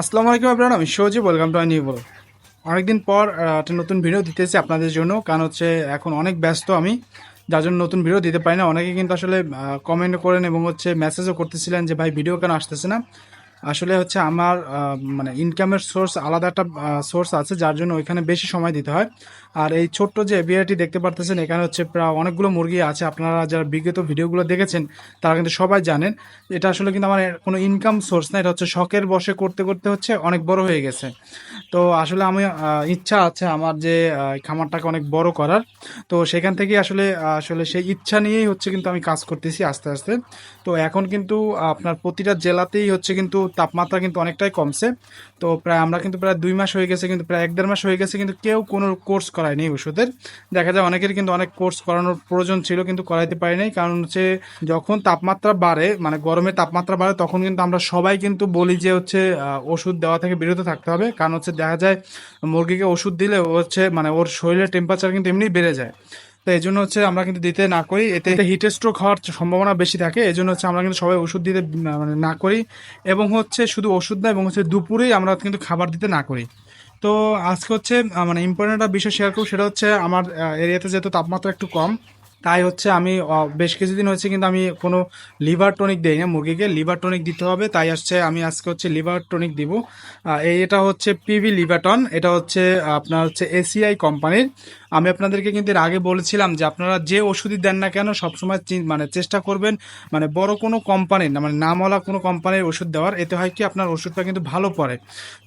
আসসালামু আলাইকুম আপনারা আমি সৌজি ওয়েলকাম টু আই নিউ অনেকদিন পর একটা নতুন ভিডিও দিতেছি আপনাদের জন্য। কারণ হচ্ছে, এখন অনেক ব্যস্ত আমি, যার জন্য নতুন ভিডিও দিতে পারি না। অনেকে কিন্তু আসলে কমেন্ট করেন এবং হচ্ছে মেসেজও করতেছিলেন যে, ভাই ভিডিও কেন আসতেছে না? আসলে হচ্ছে আমার মানে ইনকামের সোর্স আলাদা একটা সোর্স আছে, যার জন্য ওইখানে বেশি সময় দিতে হয়। আর এই ছোট্ট যে বিআইটি দেখতে পারতেছেন, এখানে হচ্ছে প্রায় অনেকগুলো মুরগি আছে। আপনারা যারা বিগত ভিডিওগুলো দেখেছেন, তারা কিন্তু সবাই জানেন, এটা আসলে কিন্তু আমার কোনো ইনকাম সোর্স না, এটা হচ্ছে শখের বসে করতে করতে হচ্ছে অনেক বড় হয়ে গেছে। তো আসলে আমি ইচ্ছা আছে আমার যে খামারটাকে অনেক বড় করার। তো সেখান থেকে আসলে আসলে সেই ইচ্ছা নিয়েই হচ্ছে কিন্তু আমি কাজ করতেছি আস্তে আস্তে। তো এখন কিন্তু আপনার প্রতিটা জেলাতেই হচ্ছে কিন্তু তাপমাত্রা কিন্তু অনেকটাই কমছে। তো প্রায় আমরা কিন্তু প্রায় দুই মাস হয়ে গেছে, কিন্তু প্রায় এক দেড় মাস হয়ে গেছে কিন্তু কেউ কোনো কোর্স করায়নি ওষুধের। দেখা যায় অনেকের কিন্তু অনেক কোর্স করানোর প্রয়োজন ছিল কিন্তু করাইতে পারিনি কারণ হচ্ছে যখন তাপমাত্রা বাড়ে মানে গরমের তাপমাত্রা বাড়ে, তখন কিন্তু আমরা সবাই কিন্তু বলি যে হচ্ছে ওষুধ দেওয়া থেকে বিরত থাকতে হবে। কারণ হচ্ছে দেখা যায় মুরগিকে ওষুধ দিলে হচ্ছে মানে ওর শরীরের টেম্পারেচার কিন্তু এমনি বেড়ে যায়। তো এই জন্য হচ্ছে আমরা কিন্তু দিতে না করি। এতে হিট স্ট্রোক হওয়ার সম্ভাবনা বেশি থাকে। এই জন্য হচ্ছে আমরা কিন্তু সবাই ওষুধ দিতে মানে না করি। এবং হচ্ছে শুধু ওষুধ না, এবং হচ্ছে দুপুরেই আমরা কিন্তু খাবার দিতে না করি। তো আজকে হচ্ছে মানে ইম্পর্টেন্ট একটা বিষয় শেয়ার করব, সেটা হচ্ছে আমার এরিয়াতে যেহেতু তাপমাত্রা একটু কম তাই হচ্ছে আমি বেশ কিছুদিন হয়েছে কিন্তু আমি কোনো লিভার টনিক দিই না মুরগিকে, লিভার টনিক দিতে হবে, তাই আসছে আমি আজকে হচ্ছে লিভার টনিক দিব। এই এটা হচ্ছে পিভি লিভাটন এটা হচ্ছে আপনার হচ্ছে এসিআই কোম্পানির। আমি আপনাদেরকে কিন্তু এর আগে বলেছিলাম যে আপনারা যে ওষুধই দেন না কেন সবসময় মানে চেষ্টা করবেন মানে বড় কোনো কোম্পানির মানে নামওয়ালা কোনো কোম্পানির ওষুধ দেওয়ার, এতে হয় কি আপনার ওষুধটা কিন্তু ভালো পড়ে।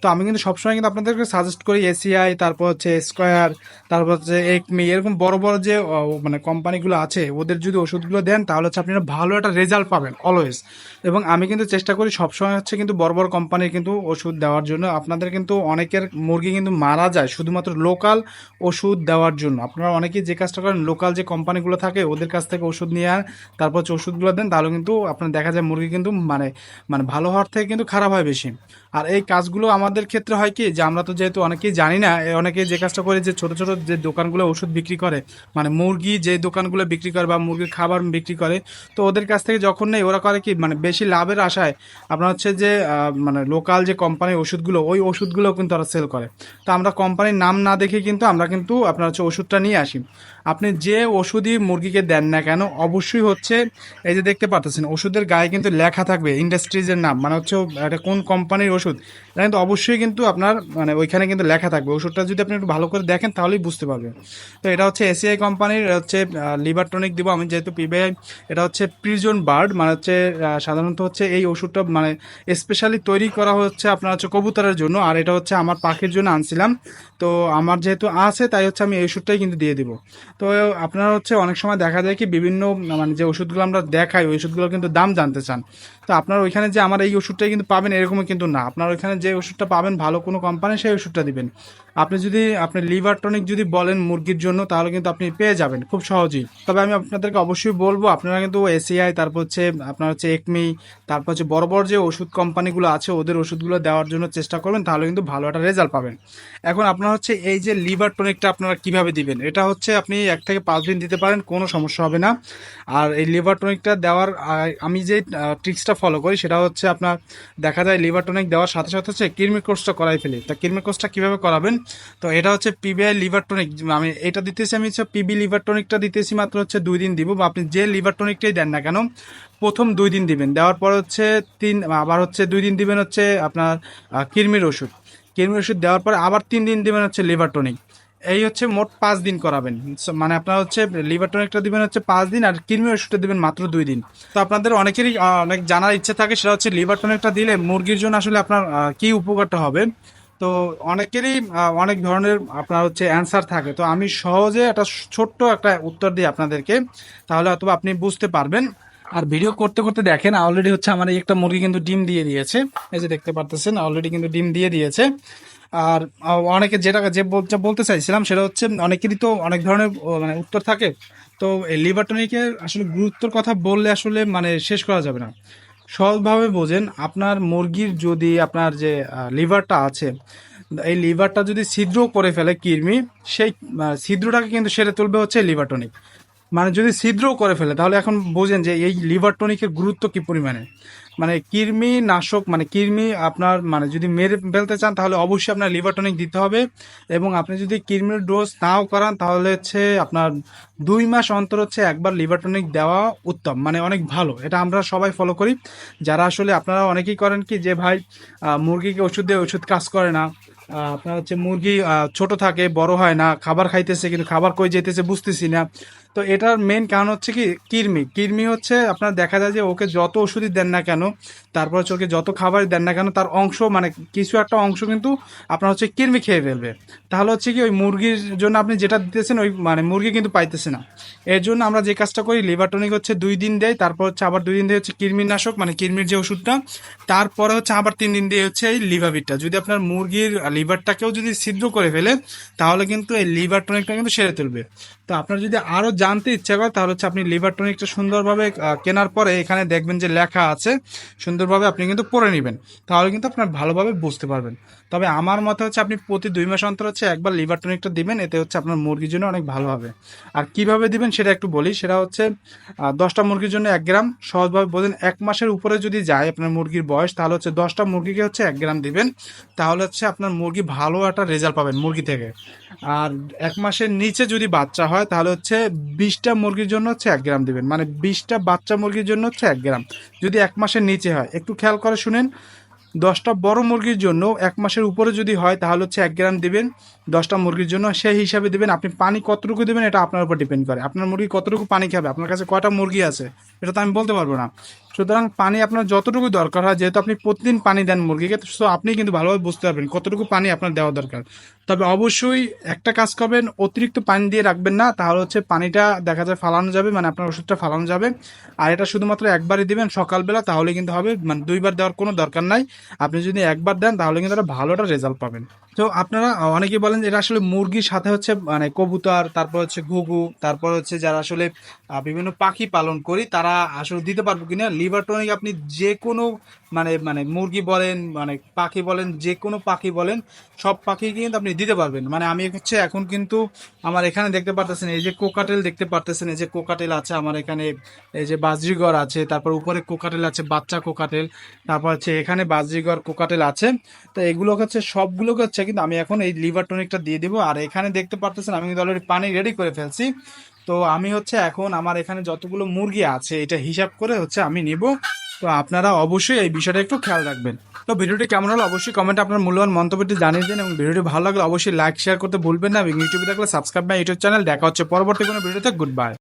তো আমি কিন্তু সবসময় কিন্তু আপনাদেরকে সাজেস্ট করি এসিআই, তারপর হচ্ছে স্কোয়ার, তারপর হচ্ছে একমি, এরকম বড় বড় যে মানে মানে কোম্পানিগুলো আছে, ওদের যদি ওষুধগুলো দেন, তাহলে হচ্ছে আপনারা ভালো একটা রেজাল্ট পাবেন অলওয়েজ এবং আমি কিন্তু চেষ্টা করি, সবসময় হচ্ছে কিন্তু বড় বড় কোম্পানির কিন্তু ওষুধ দেওয়ার জন্য। আপনাদের কিন্তু অনেকের মুরগি কিন্তু মারা যায় শুধুমাত্র লোকাল ওষুধ দেওয়ার জন্য। আপনারা অনেকেই যে কাজটা করেন লোকাল যে কোম্পানিগুলো থাকে, ওদের কাছ থেকে ওষুধ নিয়ে আর তারপর হচ্ছে ওষুধগুলো দেন, তাহলে কিন্তু আপনার দেখা যায় মুরগি কিন্তু মানে মানে ভালো হওয়ার থেকে কিন্তু খারাপ হয় বেশি। আর এই কাজগুলো আমাদের ক্ষেত্রে হয় কি, যে আমরা তো যেহেতু অনেকেই জানি না অনেকে যে কাজটা করে যে ছোট ছোট যে দোকানগুলো ওষুধ বিক্রি করে মানে মুরগি যে দোকানগুলো বিক্রি করে বা মুরগির খাবার বিক্রি করে, তো ওদের কাছ থেকে যখন নেই ওরা করে কি মানে বেশি লাভের আশায় আপনার হচ্ছে যে মানে লোকাল যে কোম্পানির ওষুধগুলো, ওই ওষুধগুলো কিন্তু ওরা সেল করে। তো আমরা কোম্পানির নাম না দেখে কিন্তু আমরা কিন্তু আপনার হচ্ছে ওষুধটা নিয়ে আসি। আপনি যে ওষুধই মুরগিকে দেন না কেন, অবশ্যই হচ্ছে, এই যে দেখতে পাচ্ছেন, ওষুধের গায়ে কিন্তু লেখা থাকবে ইন্ডাস্ট্রিজের নাম মানে হচ্ছে এটা কোন কোম্পানির ওষুধ, এটা কিন্তু অবশ্যই কিন্তু আপনার মানে ওইখানে কিন্তু লেখা থাকবে, ওষুধটা যদি আপনি একটু ভালো করে দেখেন তাহলেই বুঝতে পারবেন। তো এটা হচ্ছে এসিআই কোম্পানির হচ্ছে লিভার টনিক দিব আমি, যেহেতু পিবিআই এটা হচ্ছে প্রিজন বার্ড মানে হচ্ছে সাধারণত হচ্ছে এই ওষুধটা মানে স্পেশালি তৈরি করা হচ্ছে আপনার হচ্ছে কবুতরের জন্য, আর এটা হচ্ছে আমার পাখির জন্য আনছিলাম, তো আমার যেহেতু আছে, তাই হচ্ছে আমি এই ওষুধটাই কিন্তু দিয়ে দিব। তো আপনারা হচ্ছে অনেক সময় দেখা যায় কি বিভিন্ন মানে যে ওষুধগুলো আমরা দেখাই, ওই ওষুধগুলো কিন্তু দাম জানতে চান। তো আপনার ওইখানে যে আমার এই ওষুধটাই কিন্তু পাবেন এরকমই কিন্তু না। আপনার ওইখানে যে ওষুধটা পাবেন, ভালো কোনো কোম্পানি সেই ওষুধটা দিবেন। আপনি যদি, আপনি লিভার টনিক যদি বলেন মুরগির জন্য, তাহলে কিন্তু আপনি পেয়ে যাবেন, খুব সহজেই। তবে আমি আপনাদেরকে অবশ্যই বলব, আপনারা কিন্তু এসিআই তারপর হচ্ছে, আপনার হচ্ছে একমি তারপর হচ্ছে বড় বড় যে ওষুধ কোম্পানিগুলো আছে, ওদের ওষুধগুলো দেওয়ার জন্য চেষ্টা করবেন, তাহলে কিন্তু ভালো একটা রেজাল্ট পাবেন। এখন আপনার হচ্ছে এই যে লিভার টনিকটা আপনারা কীভাবে দিবেন, এটা হচ্ছে আপনি এক থেকে পাঁচ দিন দিতে পারেন, কোনো সমস্যা হবে না। আর এই লিভার টনিকটা দেওয়ার আমি যে ট্রিক্সটা ফলো করি, সেটা হচ্ছে আপনার দেখা যায় লিভার টনিক দেওয়ার সাথে সাথে হচ্ছে কিডনি কোর্সটা করাই ফেলি। তা কিডনি কোর্সটা কীভাবে করাবেন? তো এটা হচ্ছে পিবিআই লিভার টনিক আমি এটা দিতেছি, আমি হচ্ছে পিবি লিভার টনিকটা দিতেছি মাত্র হচ্ছে দুই দিন দিব, বা আপনি যে লিভার টনিকটাই দেন না কেন, প্রথম দুই দিন দিবেন। দেওয়ার পর হচ্ছে তিন, আবার হচ্ছে দুই দিন দিবেন হচ্ছে আপনার কিডনির ওষুধ। কিডনির ওষুধ দেওয়ার পর আবার তিন দিন দিবেন হচ্ছে লিভার টনিক এই হচ্ছে মোট পাঁচ দিন করাবেন। মানে আপনার হচ্ছে লিভার টনিকটা দিবেন হচ্ছে পাঁচ দিন আর কিডনি ওষুধটা দিবেন মাত্র দুই দিন। তো আপনাদের অনেকেরই অনেক জানার ইচ্ছে থাকে সেটা হচ্ছে লিভার টনিকটা দিলে মুরগির জন্য আসলে আপনার কি উপকারটা হবে। তো অনেকেরই অনেক ধরনের আপনার হচ্ছে অ্যান্সার থাকে। তো আমি সহজে একটা ছোট্ট একটা উত্তর দিই আপনাদেরকে, তাহলে অথবা আপনি বুঝতে পারবেন। আর ভিডিও করতে করতে দেখেন অলরেডি হচ্ছে আমার এই একটা মুরগি কিন্তু ডিম দিয়ে দিয়েছে। এই যে দেখতে পারতেছেন অলরেডি কিন্তু ডিম দিয়ে দিয়েছে। আর অনেকে যেটা, যে বলতে চাইছিলাম সেটা হচ্ছে, অনেকেরই তো অনেক ধরনের মানে উত্তর থাকে। তো এই লিভার টনিকের আসলে গুরুত্বর কথা বললে আসলে মানে শেষ করা যাবে না। সহজভাবে বোঝেন, আপনার মুরগির যদি আপনার যে লিভারটা আছে, এই লিভারটা যদি ছিদ্র করে ফেলে কৃমি, সেই ছিদ্রটাকে কিন্তু সেরে তুলবে হচ্ছে লিভার টনিক মানে যদি ছিদ্রও করে ফেলে, তাহলে এখন বোঝেন যে এই লিভার টনিকের গুরুত্ব কি পরিমাণে? মানে কৃমি নাশক মানে কৃমি আপনার মানে যদি মেরে ফেলতে চান, তাহলে অবশ্যই আপনার লিভার টনিক দিতে হবে। এবং আপনি যদি কৃমির ডোজ নাও করান, তাহলে হচ্ছে আপনার দুই মাস অন্তর হচ্ছে একবার লিভার টনিক দেওয়া উত্তম মানে অনেক ভালো। এটা আমরা সবাই ফলো করি। যারা আসলে আপনারা অনেকেই করেন কি যে, ভাই মুরগিকে ওষুধ দিয়ে ওষুধ কাজ করে না। আপনার হচ্ছে মুরগি ছোট থাকে, বড় হয় না, খাবার খাইতেছে, কিন্তু খাবার কই যেতেছে বুঝতেছি না। তো এটার মেন কারণ হচ্ছে কি? কৃমি। কৃমি হচ্ছে আপনার দেখা যায় যে ওকে যত ওষুধই দেন না কেন, তারপর হচ্ছে ওকে যত খাবারই দেন না কেন, তার অংশ মানে কিছু একটা অংশ কিন্তু আপনার হচ্ছে কৃমি খেয়ে ফেলবে। তাহলে হচ্ছে কি ওই মুরগির জন্য আপনি যেটা দিতেছেন ওই মানে মুরগি কিন্তু পাইতেছে না। এর জন্য আমরা যে কাজটা করি লিভার টনিক হচ্ছে দুই দিন দেয়, তারপর হচ্ছে আবার দুই দিন দিয়ে হচ্ছে কৃমিনাশক মানে কৃমির যে ওষুধটা, তারপরে হচ্ছে আবার তিন দিন দিয়ে হচ্ছে এই লিভাবিটটা যদি আপনার মুরগির লিভারটাকেও যদি ছিদ্র করে ফেলে, তাহলে কিন্তু এই লিভার টনিকটা কিন্তু সেরে তুলবে। তো আপনার যদি আরও জানতে ইচ্ছা করে, তাহলে হচ্ছে আপনি লিভার টনিকটা সুন্দরভাবে কেনার পরে এখানে দেখবেন যে লেখা আছে, সুন্দরভাবে আপনি কিন্তু পড়ে নেবেন। তাহলে কিন্তু আপনার ভালোভাবে বুঝতে পারবেন। তবে আমার মতে হচ্ছে আপনি প্রতি দুই মাস অন্তর হচ্ছে একবার লিভার টনিকটা দিবেন, এতে হচ্ছে আপনার মুরগির জন্য অনেক ভালো হবে। আর কীভাবে দিবেন সেটা একটু বলি, সেটা হচ্ছে দশটা মুরগির জন্য এক গ্রাম, সহজভাবে বোঝেন এক মাসের উপরে যদি যায় আপনার মুরগির বয়স, তাহলে হচ্ছে দশটা মুরগিকে হচ্ছে এক গ্রাম দিবেন। তাহলে হচ্ছে আপনার মুরগি ভালো একটা রেজাল্ট পাবেন মুরগি থেকে। আর এক মাসের নিচে যদি বাচ্চা হয় তাহলে হচ্ছে বিশটা মুরগির জন্য হচ্ছে এক গ্রাম দেবেন। মানে বিশটা বাচ্চা মুরগির জন্য হচ্ছে এক গ্রাম। যদি এক মাসের নিচে হয়, একটু খেয়াল করে শুনেন, দশটা বড় মুরগির জন্য এক মাসের উপরে যদি হয়, তাহলে হচ্ছে এক গ্রাম দেবেন, দশটা মুরগির জন্য সেই হিসাবে দিবেন। আপনি পানি কতটুকু দেবেন, এটা আপনার উপর ডিপেন্ড করে। আপনার মুরগি কতটুকু পানি খাবে? আপনার কাছে কয়টা মুরগি আছে? এটা তো আমি বলতে পারব না। সুতরাং পানি আপনার যতটুকু দরকার হয়, যেহেতু আপনি প্রতিদিন পানি দেন মুরগিকে, তো আপনি কিন্তু ভালোভাবে বুঝতে পারবেন কতটুকু পানি আপনার দেওয়া দরকার। তবে অবশ্যই একটা কাজ করবেন, অতিরিক্ত পানি দিয়ে রাখবেন না, তাহলে হচ্ছে পানিটা দেখা যায় ফালানো যাবে মানে আপনার ওষুধটা ফালানো যাবে। আর এটা শুধুমাত্র একবারই দিবেন সকালবেলা, তাহলে কিন্তু হবে মানে দুইবার দেওয়ার কোনো দরকার নাই। আপনি যদি একবার দেন, তাহলে কিন্তু একটা ভালো রেজাল্ট পাবেন। তো আপনারা অনেকেই বলেন যে এটা আসলে মুরগির সাথে হচ্ছে মানে কবুতর, তারপর হচ্ছে ঘুঘু, তারপর হচ্ছে যারা আসলে বিভিন্ন পাখি পালন করি, তারা আসলে দিতে পারব কিনা? লিভার টনিক আপনি যে কোনো মানে মানে মুরগি বলেন মানে পাখি বলেন যে কোনো পাখি বলেন, সব পাখি কিন্তু আপনি দিতে পারবেন। মানে আমি হচ্ছে এখন কিন্তু আমার এখানে দেখতে পারতেছেন, এই যে কোকাটেল দেখতে পারতেছেন, এই যে কোকাটেল আছে আমার এখানে, এই যে বাজরিগর আছে, তারপর উপরে কোকাটেল আছে, বাচ্চা কোকাটেল, তারপর হচ্ছে এখানে বাজরিগর কোকাটেল আছে। তো এগুলো হচ্ছে সবগুলোকে হচ্ছে কিন্তু আমি এখন এই লিভার টনিকটা দিয়ে দিব। আর এখানে দেখতে পারতেছেন, আমি কিন্তু অলরেডি পানি রেডি করে ফেলছি। তো আমি হচ্ছে এখন আমার এখানে যতগুলো মুরগি আছে, এটা হিসাব করে হচ্ছে আমি নিব। তো আপনারা অবশ্যই এই বিষয়টা একটু খেয়াল রাখবেন। তো ভিডিওটি কেমন হলো অবশ্যই কমেন্টে আপনার মূল্যবান মন্তব্যটি জানিয়ে দিন এবং ভিডিওটি ভালো লাগলে অবশ্যই লাইক শেয়ার করতে ভুলবেন না এবং ইউটিউবে থাকলে সাবস্ক্রাইব মাই ইউটিউব চ্যানেল দেখা হচ্ছে পরবর্তী কোনো ভিডিওতে। Good bye